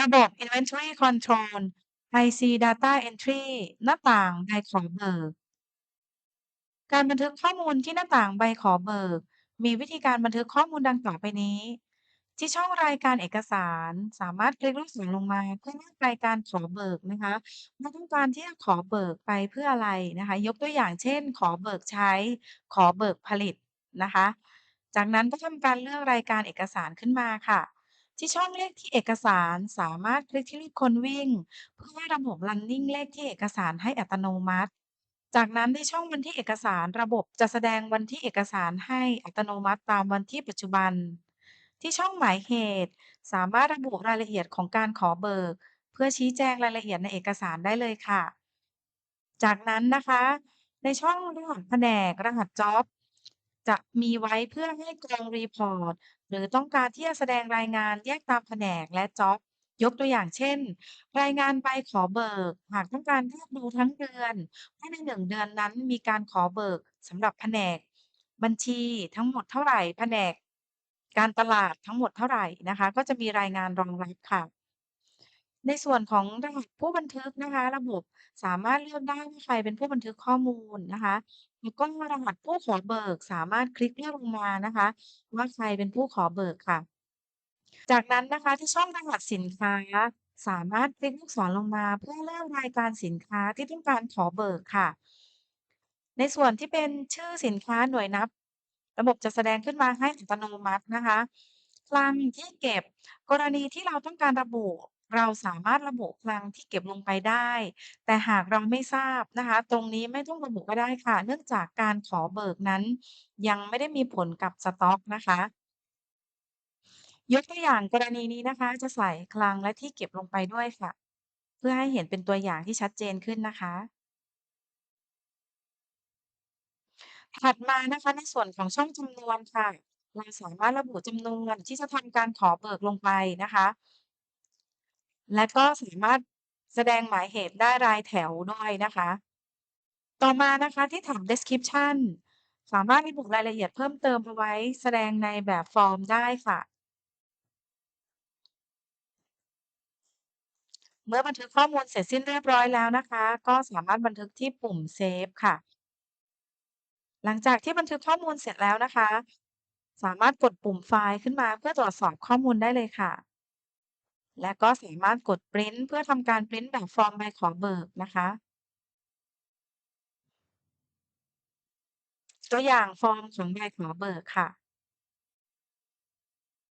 ระบบ Inventory Control IC Data Entry หน้าต่างใบขอเบิก การบันทึกข้อมูลที่หน้าต่างใบขอเบิก มีวิธีการบันทึกข้อมูลดังต่อไปนี้ ที่ช่องรายการเอกสารสามารถคลิกลูกศรลงมาเพื่อเลือกรายการขอเบิกนะคะว่าต้องการที่จะขอเบิกไปเพื่ออะไรนะคะ ยกตัวอย่างเช่น ขอเบิกใช้ ขอเบิกผลิตนะคะ จากนั้นก็ทำการเลือกรายการเอกสารขึ้นมาค่ะ ที่ช่องเลขที่เอกสารสามารถคลิกที่รูปคนวิ่ง เพื่อให้ระบบ running เลขที่เอกสารให้อัตโนมัติ จากนั้นในช่องวันที่เอกสารระบบจะแสดงวันที่เอกสารให้อัตโนมัติตามวันที่ปัจจุบัน ที่ช่องหมายเหตุ สามารถระบุรายละเอียดของการขอเบิก เพื่อชี้แจงรายละเอียดในเอกสารได้เลยค่ะ จากนั้นนะคะ ในช่องรหัสแผนกรหัสจ็อบ จะมีไว้เพื่อให้กรองรีพอร์ต หรือต้องการที่จะแสดงรายงานแยกตามแผนกและจ็อบ ยกตัวอย่างเช่น รายงานใบขอเบิก หากต้องการเรียกดูทั้งเดือนว่าใน1เดือนนั้นมีการขอเบิกสำหรับแผนก บัญชีทั้งหมดเท่าไหร่ แผนก การตลาดทั้งหมดเท่าไหร่นะคะ ก็จะมีรายงานรองรับค่ะ ในส่วนของรหัสผู้บันทึกนะคะ ระบบสามารถเลือกได้ว่าใครเป็นผู้บันทึกข้อมูลนะคะ แล้วก็รหัสผู้ขอเบิกสามารถคลิกเลือกลงมานะคะว่าใครเป็นผู้ขอเบิกค่ะ จากนั้นนะคะที่ช่องรหัสสินค้า สามารถคลิกลูกศรลงมาเพื่อเลือกรายการสินค้าที่ต้องการขอเบิกค่ะ ในส่วนที่เป็นชื่อสินค้าหน่วยนับ ระบบจะแสดงขึ้นมาให้อัตโนมัตินะคะคลังที่เก็บ กรณีที่เราต้องการระบุ เราสามารถระบุคลังที่เก็บลงไปได้ แต่หากเราไม่ทราบนะคะ ตรงนี้ไม่ต้องระบุก็ได้ค่ะ เนื่องจากการขอเบิกนั้น ยังไม่ได้มีผลกับสต๊อกนะคะ ยกตัวอย่างกรณีนี้นะคะ จะใส่คลังและที่เก็บลงไปด้วยค่ะ เพื่อให้เห็นเป็นตัวอย่างที่ชัดเจนขึ้นนะคะ ถัดมานะคะในส่วนของช่องจำนวนค่ะ เราสามารถระบุจำนวนที่จะทำการขอเบิกลงไปนะคะ และก็สามารถแสดงหมายเหตุได้รายแถวด้วยนะคะ ต่อมานะคะที่แถบ Description สามารถระบุรายละเอียดเพิ่มเติมเอาไว้แสดงในแบบฟอร์มได้ค่ะ เมื่อบันทึกข้อมูลเสร็จสิ้นเรียบร้อยแล้วนะคะ ก็สามารถบันทึกที่ปุ่มเซฟค่ะ หลังจากที่บันทึกข้อมูลเสร็จแล้วนะคะ สามารถกดปุ่มไฟล์ขึ้นมาเพื่อตรวจสอบข้อมูลได้เลยค่ะ และก็สามารถกดปริ้นเพื่อทำการปริ้นแบบฟอร์มใบขอเบิกนะคะ ตัวอย่างฟอร์มของใบขอเบิกค่ะ